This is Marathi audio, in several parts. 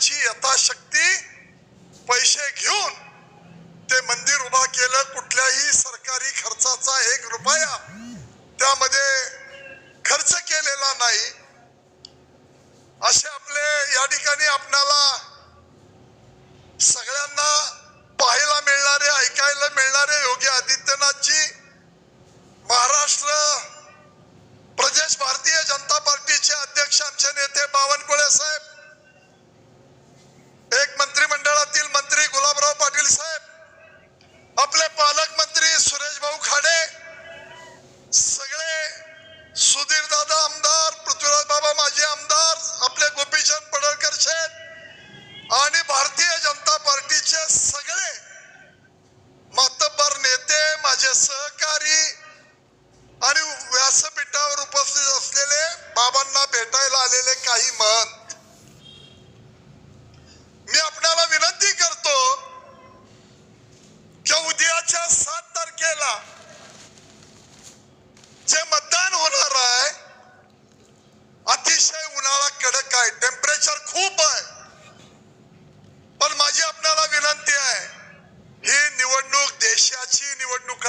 garantir taxa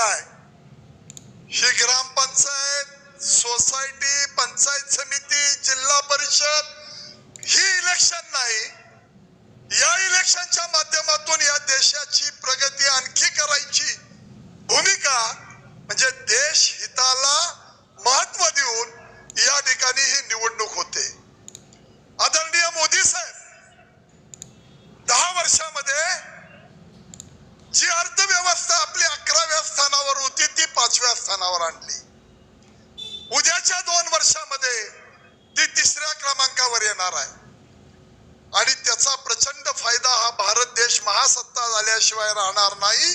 काय ही ग्रामपंचायत सोसायटी पंचायत समिती जिल्हा परिषद ही इलेक्शन नाही या इलेक्शनच्या माध्यमातून या देशाची प्रगती आणखी करायची भूमिका म्हणजे देश हिताला महत्त्व देऊन या ठिकाणी ही निवडणूक होते आदरणीय मोदी साहेब दहा वर्षामध्ये जी अर्थव्यवस्था आपली अकराव्या स्थानावर होती ती पाचव्या स्थानावर आणली. उद्याच्या दोन वर्षामध्ये ती तिसऱ्या क्रमांकावर येणार आहे. आणि त्याचा प्रचंड फायदा हा भारत देश महासत्ता झाल्याशिवाय राहणार नाही.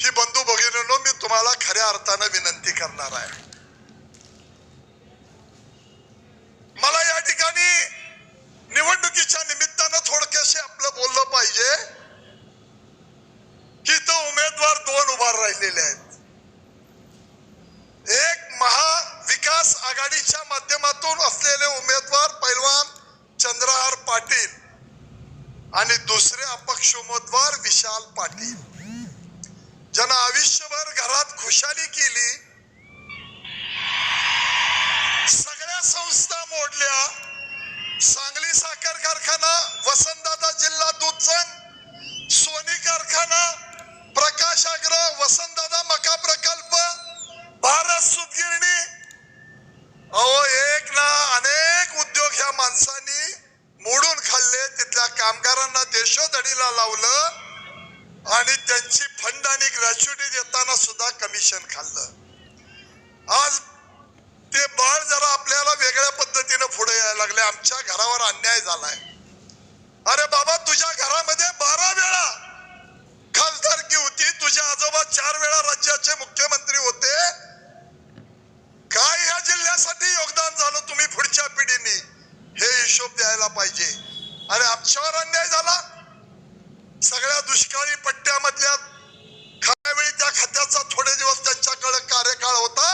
ही बंधू भगिनीनो मी तुम्हाला खऱ्या अर्थानं विनंती करणार आहे. मला या ठिकाणी निवडणुकीच्या निमित्तानं थोडक्याशी आपलं बोललं पाहिजे. की तो उमेदवार दोन उभार राहिलेले आहेत. Amen. सुद्धा खाल्लं. आज ते बाळ जरा आपल्याला वेगळ्या पद्धतीनं पुढे यायला लागले. आमच्या घरावर अन्याय झालाय अरे बाबा तुझ्या घरामध्ये बारा वेळा खासदारकी होती तुझे आजोबा चार वेळा राज्याचे मुख्यमंत्री होते काय या जिल्ह्यासाठी योगदान झालं तुम्ही पुढच्या पिढीने हे हिशोब द्यायला पाहिजे आणि आमच्यावर अन्याय झाला सगळ्या दुष्काळी पट्ट्यामधल्या खायावेळी त्या खात्याचा थोडे दिवस त्यांच्याकडे कार्यकाळ होता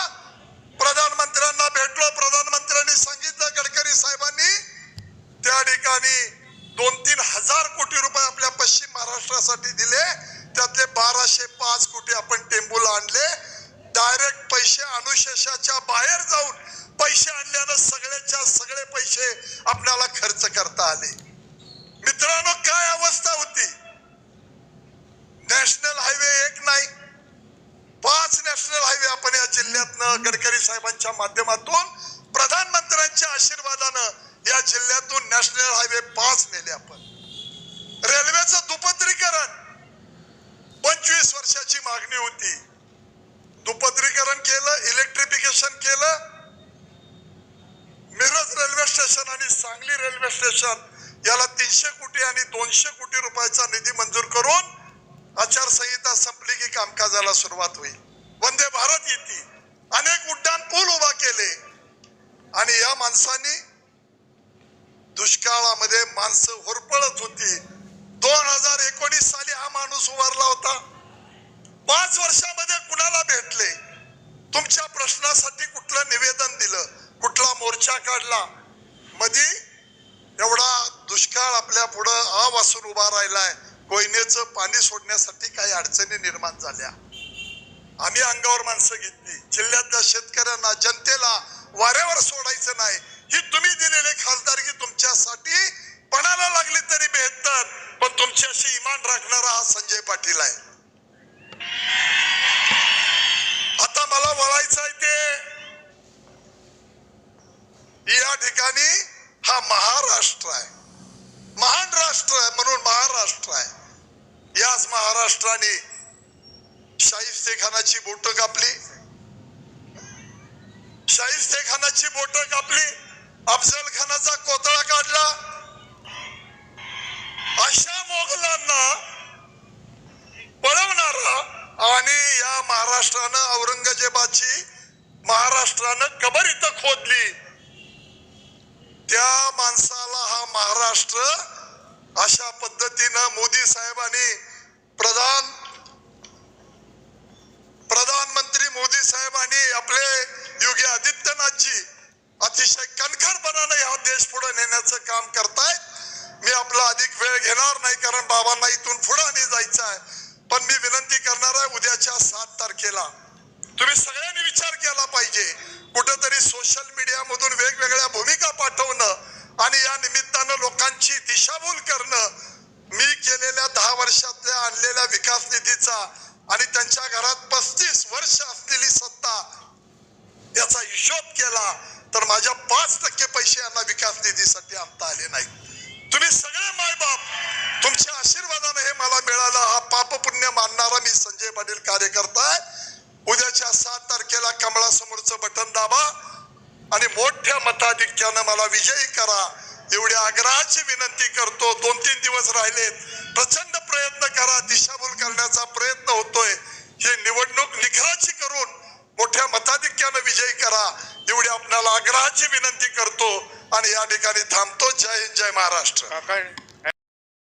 प्रधानमंत्र्यांना भेटलो प्रधानमंत्र्यांनी सांगितलं गडकरी साहेबांनी त्या ठिकाणी दोन तीन हजार कोटी रुपये आपल्या पश्चिम महाराष्ट्रासाठी दिले त्यातले बाराशे पाच कोटी आपण टेंबूला आणले डायरेक्ट पैसे अनुशेषाच्या बाहेर जाऊन पैसे आणल्यानं सगळ्याच्या सगळे पैसे आपल्याला खर्च करता आले. मित्रांनो काय अवस्था होती? नॅशनल हायवे एक नाही. पाच नॅशनल हायवे आपण या जिल्ह्यातनं गडकरी साहेबांच्या माध्यमातून प्रधानमंत्र्यांच्या आशीर्वादानं या जिल्ह्यातून नॅशनल हायवे पाच नेले आपण. रेल्वेचं दुपत्रीकरण. पंचवीस वर्षाची मागणी होती. दुपत दुपत्रीकरण केलं इलेक्ट्रिफिकेशन केलं. मिरज रेल्वे स्टेशन आणि सांगली रेल्वे स्टेशन याला तीनशे कोटी आणि दोनशे कोटी रुपयाचा निधी मंजूर करून आचारसंहिता संपली की कामकाजाला सुरुवात होईल. वंदे भारत येते अनेक उड्डाण पूल उभा केले. आणि या माणसांनी दुष्काळामध्ये माणसं होरपळत होती. दोन हजार एकोणीस साली हा माणूस उभारला होता. पाच वर्षामध्ये कुणाला भेटले? तुमच्या प्रश्नासाठी कुठलं निवेदन दिलं? कुठला मोर्चा काढला? मधी एवढा दुष्काळ आपल्या पुढं आ वासून उभा राहिलाय. कोयनेचं पाणी सोडण्यासाठी काही अडचणी निर्माण झाल्या. आम्ही अंगावर माणसं घेतली. जिल्ह्यातल्या शेतकऱ्यांना जनतेला वाऱ्यावर सोडायचं नाही. ही तुम्ही दिलेली खासदारकी तुमच्यासाठी पणाला लागली तरी बेहत्तर पण तुमच्याशी इमान राखणारा हा संजय पाटील आहे आता मला वळायचं आहे ते या ठिकाणी हा महाराष्ट्र आहे. महान राष्ट्र आहे म्हणून महाराष्ट्र आहे. याच महाराष्ट्राने शाहिस्ते खानाची बोट कापली. शाहिस्ते खानाची बोट कापली. अफजल खानाचा कोतळा काढला. अशा मोगलांना पळवणारा आणि या महाराष्ट्रानं औरंगजेबाची महाराष्ट्रानं कबर इथं खोदली. त्या माणसाला हा महाराष्ट्र अशा पद्धतीनं मोदी साहेबांनी प्रधान प्रधानमंत्री मोदी साहेबांनी आपले योगी आदित्यनाथजी अतिशय कणखरपणाने हा देश पुढे नेण्याचं काम करतायत. मी आपला अधिक वेळ घेणार नाही कारण बाबांना इथून पुढे आणि जायचं आहे. पण मी विनंती करणार आहे उद्याच्या सात तारखेला तुम्ही सगळ्यांनी विचार केला पाहिजे. कुठंतरी सोशल मीडियामधून वेगवेगळ्या भूमिका पाठवणं आणि या निमित्तानं लोकांची दिशाभूल करणं मी केलेल्या दहा वर्षातल्या आणलेल्या विकास निधीचा आणि त्यांच्या घरात पस्तीस वर्ष असलेली सत्ता याचा हिशोब केला तर माझ्या पाच टक्के पैसे यांना विकास निधीसाठी आणता आले नाहीत. तुम्ही सगळे मायबाप तुमच्या आशीर्वादाने हे मला मिळालं. हा पाप पुण्य मानणारा मी संजय पाटील कार्यकर्ता आहे. उद्याच्या सात तारखेला कमळासमोरचं बटन दाबा आणि मोठ्या मताधिक्यानं मला विजयी करा. एवढी आग्रहाची विनंती करतो. दोन तीन दिवस राहिलेत. प्रचंड प्रयत्न करा. दिशाभूल करण्याचा प्रयत्न होतोय. ही निवडणूक निखराची करून मोठ्या मताधिक्यानं विजयी करा. एवढी आपल्याला आग्रहाची विनंती करतो आणि या ठिकाणी थांबतो. जय जय महाराष्ट्र. काय